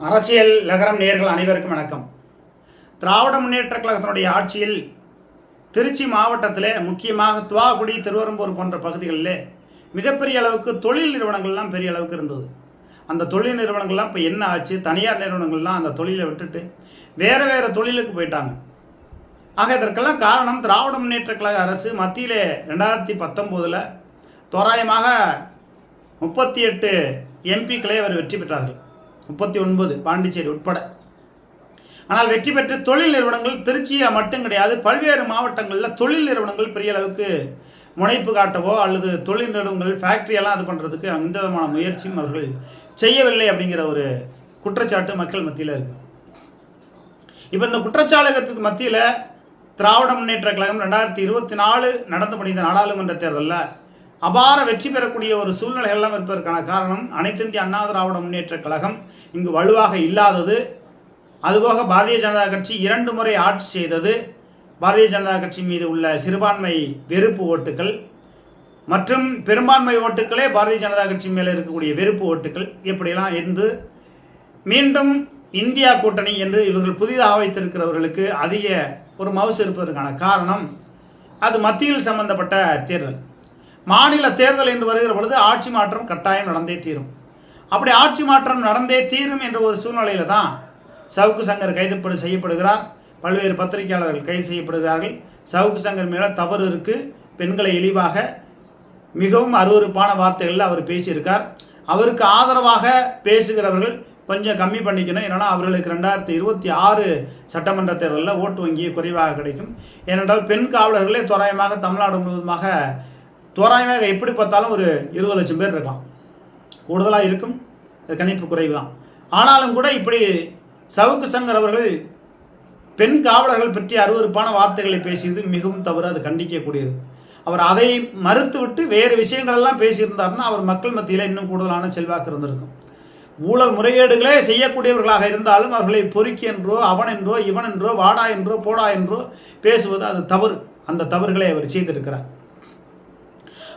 அரசியல் நகரம் நேர்கள் அனைவருக்கும் வணக்கம். திராவிட முன்னேற்ற கழகத்தினுடைய ஆட்சியில் திருச்சி மாவட்டத்தில் முக்கியமாக துவாகுடி திருவரம்பூர் போன்ற பகுதிகளில் மிகப்பெரிய அளவுக்கு தொழில் நிறுவனங்கள்லாம் பெரிய அளவுக்கு இருந்தது. அந்த தொழில் நிறுவனங்கள்லாம் இப்போ என்ன ஆச்சு? தனியார் நிறுவனங்கள்லாம் அந்த தொழிலை விட்டுட்டு வேறு வேறு தொழிலுக்கு போயிட்டாங்க. ஆக இதற்கெல்லாம் காரணம் திராவிட முன்னேற்ற கழக அரசு மத்தியில் ரெண்டாயிரத்தி பத்தொம்போதில் தோராயமாக முப்பத்தி எட்டு எம்பிக்களை அவர் வெற்றி பெற்றார்கள். முப்பத்தி ஒன்பது பாண்டிச்சேரி உட்பட. ஆனால் வெற்றி பெற்ற தொழில் நிறுவனங்கள் திருச்சியில் மட்டும் கிடையாது. பல்வேறு மாவட்டங்களில் தொழில் நிறுவனங்கள் பெரிய அளவுக்கு முனைப்பு காட்டவோ அல்லது தொழில் நிறுவனங்கள் ஃபேக்ட்ரியெல்லாம் இது பண்ணுறதுக்கு எந்த விதமான முயற்சியும் அவர்கள் செய்யவில்லை அப்படிங்கிற ஒரு குற்றச்சாட்டு மக்கள் மத்தியில் இருக்கு. இப்போ இந்த குற்றச்சாலகத்துக்கு மத்தியில் திராவிட முன்னேற்ற கழகம் ரெண்டாயிரத்தி இருபத்தி நாலு நடந்து முடிந்த நாடாளுமன்ற தேர்தலில் அபார வெற்றி பெறக்கூடிய ஒரு சூழ்நிலை எல்லாம் இருப்பதற்கான காரணம் அனைத்திந்திய அண்ணா திராவிட முன்னேற்ற கழகம் இங்கு வலுவாக இல்லாதது. அதுபோக பாரதிய ஜனதா கட்சி இரண்டு முறை ஆட்சி செய்தது. பாரதிய ஜனதா கட்சி மீது உள்ள சிறுபான்மை வெறுப்பு ஓட்டுகள் மற்றும் பெரும்பான்மை ஓட்டுகளே பாரதிய ஜனதா கட்சி மேலே இருக்கக்கூடிய வெறுப்பு ஓட்டுகள் இப்படியெல்லாம் இருந்து மீண்டும் இந்தியா கூட்டணி என்று இவர்கள் புதிதாக வைத்திருக்கிறவர்களுக்கு அதிக ஒரு மவுசு இருப்பதற்கான காரணம் அது மத்தியில் சம்பந்தப்பட்ட தேர்தல். மாநில தேர்தல் என்று வருகிற பொழுது ஆட்சி மாற்றம் கட்டாயம் நடந்தே தீரும். அப்படி ஆட்சி மாற்றம் நடந்தே தீரும் என்ற ஒரு சூழ்நிலையில் தான் சவுக்கு சங்கர் கைதுப்படு செய்யப்படுகிறார். பல்வேறு பத்திரிகையாளர்கள் கைது செய்யப்படுகிறார்கள். சவுக்கு சங்கர் மேலே தவறு இருக்கு. பெண்களை இழிவாக மிகவும் அருவருப்பான வார்த்தைகளில் அவர் பேசியிருக்கார். அவருக்கு ஆதரவாக பேசுகிறவர்கள் கொஞ்சம் கம்மி பண்ணிக்கணும். ஏன்னா அவர்களுக்கு ரெண்டாயிரத்தி இருபத்தி ஆறு சட்டமன்ற தேர்தலில் ஓட்டு வங்கி குறைவாக கிடைக்கும். ஏனென்றால் பெண் காவலர்களே தோராயமாக தமிழ்நாடு முழுவதுமாக தோராயமாக எப்படி பார்த்தாலும் ஒரு இருபது லட்சம் பேர் இருக்கலாம். கூடுதலாக இருக்கும். அது கணிப்பு குறைவு தான் ஆனாலும் கூட இப்படி சவுக்கு சங்கர் அவர்கள் பெண் காவலர்கள் பற்றி அருவருப்பான வார்த்தைகளை பேசியது மிகவும் தவறு. அது கண்டிக்கக்கூடியது. அவர் அதை மறுத்துவிட்டு வேறு விஷயங்களெல்லாம் பேசியிருந்தாருன்னா அவர் மக்கள் மத்தியில் இன்னும் கூடுதலான செல்வாக்கு இருந்திருக்கும். ஊழல் முறைகேடுகளே செய்யக்கூடியவர்களாக இருந்தாலும் அவர்களை பொறுக்கி என்றோ அவன் என்றோ இவன் என்றோ வாடா என்றோ போடா என்றோ பேசுவது அது தவறு. அந்த தவறுகளை அவர் செய்திருக்கிறார்.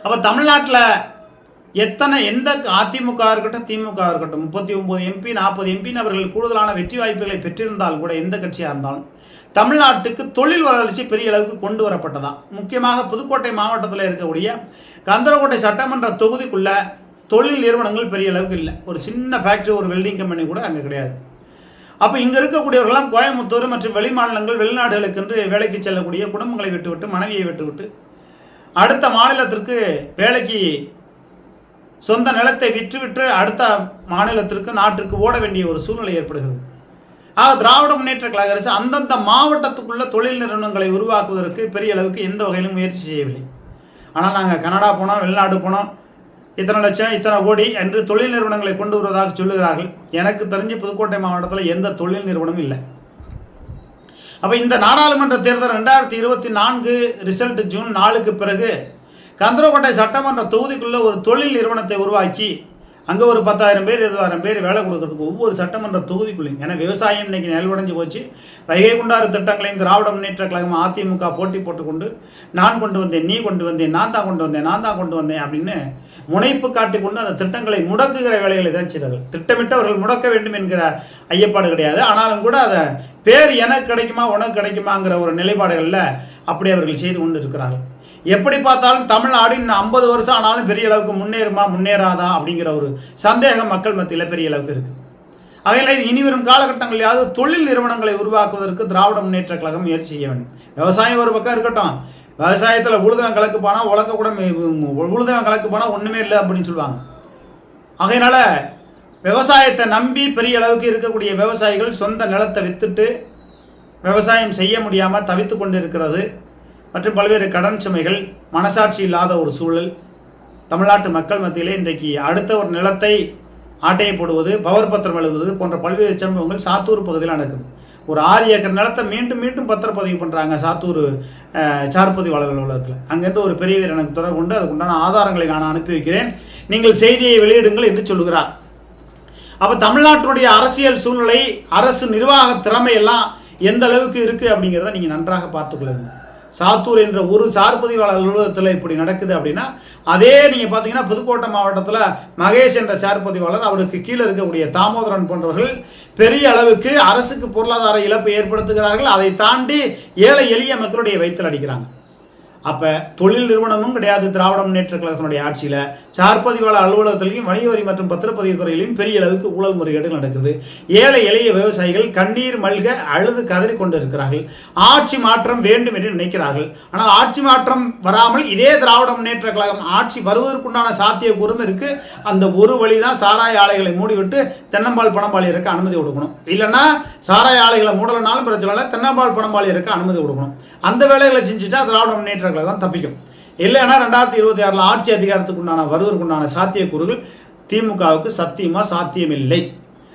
அப்போ தமிழ்நாட்டில் எத்தனை எந்த அதிமுக இருக்கட்டும் திமுக இருக்கட்டும் முப்பத்தி ஒம்பது எம்பி நாற்பது எம்பின்னு அவர்கள் கூடுதலான வெற்றி வாய்ப்புகளை பெற்றிருந்தால் கூட எந்த கட்சியாக இருந்தாலும் தமிழ்நாட்டுக்கு தொழில் வளர்ச்சி பெரிய அளவுக்கு கொண்டு வரப்பட்டதான் முக்கியமாக புதுக்கோட்டை மாவட்டத்தில் இருக்கக்கூடிய கந்தரக்கோட்டை சட்டமன்ற தொகுதிக்குள்ள தொழில் நிறுவனங்கள் பெரிய அளவுக்கு இல்லை. ஒரு சின்ன ஃபேக்ட்ரி ஒரு வெல்டிங் கம்பெனி கூட அங்கே கிடையாது. அப்போ இங்கே இருக்கக்கூடியவர்களாம் கோயம்புத்தூர் மற்றும் வெளிமாநிலங்கள் வெளிநாடுகளுக்கென்று வேலைக்கு செல்லக்கூடிய குடும்பங்களை விட்டுவிட்டு மனைவியை விட்டுவிட்டு அடுத்த மாநிலத்திற்கு வேலைக்கு சொந்த நிலத்தை விற்றுவிட்டு அடுத்த மாநிலத்திற்கு நாட்டிற்கு ஓட வேண்டிய ஒரு சூழ்நிலை ஏற்படுகிறது. ஆக திராவிட முன்னேற்ற கழக அரசு அந்தந்த மாவட்டத்துக்குள்ள தொழில் நிறுவனங்களை உருவாக்குவதற்கு பெரிய அளவுக்கு எந்த வகையிலும் முயற்சி செய்யவில்லை. ஆனால் நாங்கள் கனடா போனோம் வெளிநாடு போனோம். இத்தனை லட்சம் இத்தனை கோடி என்று தொழில் நிறுவனங்களை கொண்டு வருவதாக சொல்லுகிறார்கள். எனக்கு தெரிஞ்சு புதுக்கோட்டை மாவட்டத்தில் எந்த தொழில் நிறுவனமும் இல்லை. அப்போ இந்த நாடாளுமன்ற தேர்தல் ரெண்டாயிரத்தி இருபத்தி நான்கு ரிசல்ட் ஜூன் நாலுக்கு பிறகு கந்தரகோட்டை சட்டமன்ற தொகுதிக்குள்ள ஒரு தொழில் நிறுவனத்தை உருவாக்கி அங்கே ஒரு பத்தாயிரம் பேர் இருபதாயிரம் பேர் வேலை கொடுக்கறதுக்கு ஒவ்வொரு சட்டமன்ற தொகுதிக்குள்ளேயும். ஏன்னா விவசாயம் இன்னைக்கு நெல்வடைஞ்சு போச்சு. வைகை குண்டாறு திட்டங்களையும் திராவிட முன்னேற்ற கழகம் அதிமுக போட்டி போட்டுக்கொண்டு நான் கொண்டு வந்தேன் நீ கொண்டு வந்தேன் நான் தான் கொண்டு வந்தேன் நான் தான் கொண்டு வந்தேன் அப்படின்னு முனைப்பு காட்டிக்கொண்டு அந்த திட்டங்களை முடக்குகிற வேலைகளை தான் செய்தார்கள். திட்டமிட்டவர்கள் முடக்க வேண்டும் என்கிற ஐயப்பாடு கிடையாது. ஆனாலும் கூட அதை பேர் எனக்கு கிடைக்குமா உனக்கு கிடைக்குமாங்கிற ஒரு நிலைப்பாடுகளில் அப்படி அவர்கள் செய்து கொண்டு இருக்கிறார்கள். எப்படி பார்த்தாலும் தமிழ்நாடு இன்னும் ஐம்பது வருஷம் ஆனாலும் பெரிய அளவுக்கு முன்னேறுமா முன்னேறாதா அப்படிங்கிற ஒரு சந்தேகம் மக்கள் மத்தியில் பெரிய அளவுக்கு இருக்குது அதையில் இனி வரும் காலகட்டங்களிலாவது தொழில் நிறுவனங்களை உருவாக்குவதற்கு திராவிட முன்னேற்ற கழகம் முயற்சி செய்ய வேண்டும். விவசாயம் ஒரு பக்கம் இருக்கட்டும். விவசாயத்தில் உழுதவன் கலக்கு போனால் உலக கூட உழுதவன் கலக்கு போனால் ஒன்றுமே இல்லை அப்படின்னு சொல்லுவாங்க. ஆகையினால விவசாயத்தை நம்பி பெரிய அளவுக்கு இருக்கக்கூடிய விவசாயிகள் சொந்த நிலத்தை வித்துட்டு விவசாயம் செய்ய முடியாமல் தவித்து கொண்டு இருக்கிறது மற்றும் பல்வேறு கடன் சுமைகள் மனசாட்சி இல்லாத ஒரு சூழல் தமிழ்நாட்டு மக்கள் மத்தியிலே இன்றைக்கு அடுத்த ஒரு நிலத்தை ஆட்டையை போடுவது பவர் பத்திரம் எழுதுவது போன்ற பல்வேறு சம்பவங்கள் சாத்தூர் பகுதியில் நடக்குது. ஒரு ஆறு ஏக்கர் நிலத்தை மீண்டும் மீண்டும் பத்திரப்பதிவு பண்ணுறாங்க சாத்தூர் சார்பதிவாளர் அலுவலகத்தில். அங்கேருந்து ஒரு பெரியவர் எனக்கு தொடர்பு கொண்டு அதுக்கு உண்டான ஆதாரங்களை நான் அனுப்பி வைக்கிறேன். நீங்கள் செய்தியை வெளியிடுங்கள் என்று சொல்கிறார் அப்போ தமிழ்நாட்டினுடைய அரசியல் சூழ்நிலை அரசு நிர்வாக திறமை எல்லாம் எந்த அளவுக்கு இருக்குது அப்படிங்கிறத நீங்கள் நன்றாக பார்த்துக்கொள்ளுங்க சாத்தூர் என்ற ஒரு சார்பதிவாளர் அலுவலகத்தில் இப்படி நடக்குது அப்படின்னா அதே நீங்கள் பார்த்தீங்கன்னா புதுக்கோட்டை மாவட்டத்தில் மகேஷ் என்ற சார்பதிவாளர் அவருக்கு கீழே இருக்கக்கூடிய தாமோதரன் போன்றவர்கள் பெரிய அளவுக்கு அரசுக்கு பொருளாதார இழப்பு ஏற்படுத்துகிறார்கள். அதை தாண்டி ஏழை எளிய மக்களுடைய வயிற்றில் அடிக்கிறாங்க. அப்போ தொழில் நிறுவனமும் கிடையாது. திராவிட முன்னேற்ற கழகத்தினுடைய ஆட்சியில் சார்பதிவாளர் அலுவலகத்திலையும் வணிக வரி மற்றும் பத்திரப்பதிவு துறையிலையும் பெரிய அளவுக்கு ஊழல் முறைகேடுகள் நடக்குது. ஏழை எளிய விவசாயிகள் கண்ணீர் மல்க அழுது கதறி கொண்டு இருக்கிறார்கள் ஆட்சி மாற்றம் வேண்டும் என்று நினைக்கிறார்கள். ஆனால் ஆட்சி மாற்றம் வராமல் இதே திராவிட முன்னேற்ற கழகம் ஆட்சி வருவதற்குண்டான சாத்தியக்கூறும் இருக்குது அந்த ஒரு வழி தான் சாராய ஆலைகளை மூடிவிட்டு தென்னம்பால் பணம்பால் அனுமதி கொடுக்கணும். இல்லைன்னா சாராய ஆலைகளை மூடலனாலும் பிரச்சனை இல்லை. தென்னம்பால் பணம்பால் இருக்க அனுமதி கொடுக்கணும். அந்த வேலைகளை செஞ்சுட்டா திராவிட முன்னேற்றங்களை தான் தப்பிக்கும். இல்லைன்னா ரெண்டாயிரத்தி இருபத்தி ஆறில் ஆட்சி அதிகாரத்துக்கு உண்டான வருவதற்குண்டான சாத்தியக்கூறுகள் திமுகவுக்கு சத்தியமாக சாத்தியமில்லை.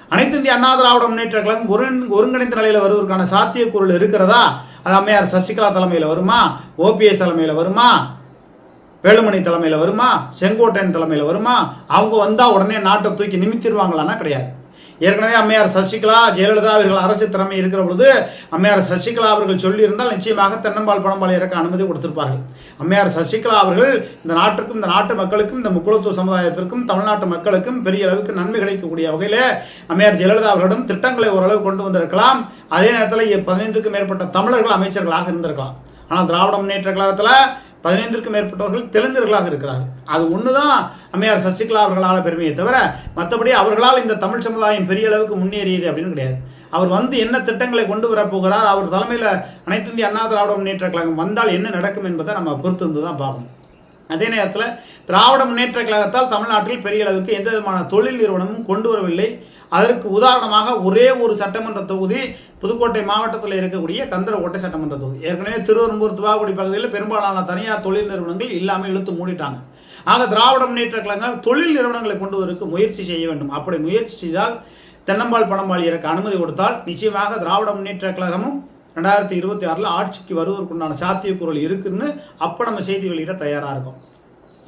அனைத்து இந்திய அண்ணா திராவிட முன்னேற்ற கழகம் ஒருங் ஒருங்கிணைந்த நிலையில் வருவதற்கான சாத்தியக்கூறுகள் இருக்கிறதா? அது அம்மையார் சசிகலா தலைமையில் வருமா? ஓபிஎஸ் தலைமையில் வருமா? வேலுமணி தலைமையில் வருமா? செங்கோட்டையன் தலைமையில் வருமா? அவங்க வந்தால் உடனே நாட்டை தூக்கி நிமித்திடுவாங்களான்னா கிடையாது. ஏற்கனவே அம்மையார் சசிகலா ஜெயலலிதா அவர்கள் அரசு திறமை இருக்கிற பொழுது அம்மையார் சசிகலா அவர்கள் சொல்லியிருந்தால் நிச்சயமாக தென்னம்பால் பணம்பால் இறக்க அனுமதி கொடுத்திருப்பார்கள். அம்மையார் சசிகலா அவர்கள் இந்த நாட்டிற்கும் இந்த நாட்டு மக்களுக்கும் இந்த முக்குளத்தூர் சமுதாயத்திற்கும் தமிழ்நாட்டு மக்களுக்கும் பெரிய அளவுக்கு நன்மை கிடைக்கக்கூடிய வகையில் அம்மையார் ஜெயலலிதா அவர்களிடம் திட்டங்களை ஓரளவு கொண்டு வந்திருக்கலாம். அதே நேரத்தில் பதினைந்துக்கும் மேற்பட்ட தமிழர்கள் அமைச்சர்களாக இருந்திருக்கலாம். ஆனால் திராவிட முன்னேற்ற கழகத்தில் பதினைந்திற்கும் மேற்பட்டவர்கள் தெலுங்கர்களாக இருக்கிறார்கள். அது ஒன்று தான் அம்மையார் சசிகலா அவர்களால் பெருமையை தவிர மற்றபடி அவர்களால் இந்த தமிழ் சமுதாயம் பெரிய அளவுக்கு முன்னேறியது அப்படின்னு கிடையாது. அவர் வந்து என்ன திட்டங்களை கொண்டு வரப்போகிறார் அவர் தலைமையில் அனைத்து இந்திய அண்ணா திராவிட முன்னேற்ற கழகம் வந்தால் என்ன நடக்கும் என்பதை நம்ம பொறுத்து வந்து தான் பார்க்கணும். அதே நேரத்தில் திராவிட முன்னேற்ற கழகத்தால் தமிழ்நாட்டில் பெரிய அளவுக்கு எந்த விதமான தொழில் நிறுவனமும் கொண்டு வரவில்லை அதற்கு உதாரணமாக ஒரே ஒரு சட்டமன்ற தொகுதி புதுக்கோட்டை மாவட்டத்தில் இருக்கக்கூடிய கந்தரக்கோட்டை சட்டமன்ற தொகுதி. ஏற்கனவே திருவெரும்பூர் துவாக்குடி பகுதியில் பெரும்பாலான தனியார் தொழில் நிறுவனங்கள் இல்லாமல் இழுத்து மூடிட்டாங்க. ஆக திராவிட முன்னேற்ற கழகம் தொழில் நிறுவனங்களை கொண்டு வருவதற்கு முயற்சி செய்ய வேண்டும். அப்படி முயற்சி செய்தால் தென்னம்பால் பணம்பாளியருக்கு அனுமதி கொடுத்தால் நிச்சயமாக திராவிட முன்னேற்ற கழகமும் ரெண்டாயிரத்தி இருபத்தி ஆறில் ஆட்சிக்கு வருவதற்குண்டான சாத்தியக்கூறல் இருக்குதுன்னு அப்போ நம்ம செய்தி வெளியிட தயாராக இருக்கும்.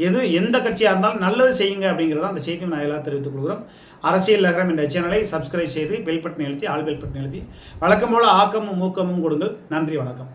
எது எந்த கட்சியாக இருந்தாலும் நல்லது செய்யுங்க அப்படிங்கிறத அந்த செய்தியை நான் எல்லாம் தெரிவித்துக் கொள்கிறோம். அரசியல் நகரம் என்ற சேனலை சப்ஸ்கிரைப் செய்து பெல் பட்டன் எழுத்தி ஆல் பெல் பட்டன் எழுதி வழக்கம் போல ஆக்கமும் ஊக்கமும் கொடுங்கள். நன்றி வணக்கம்.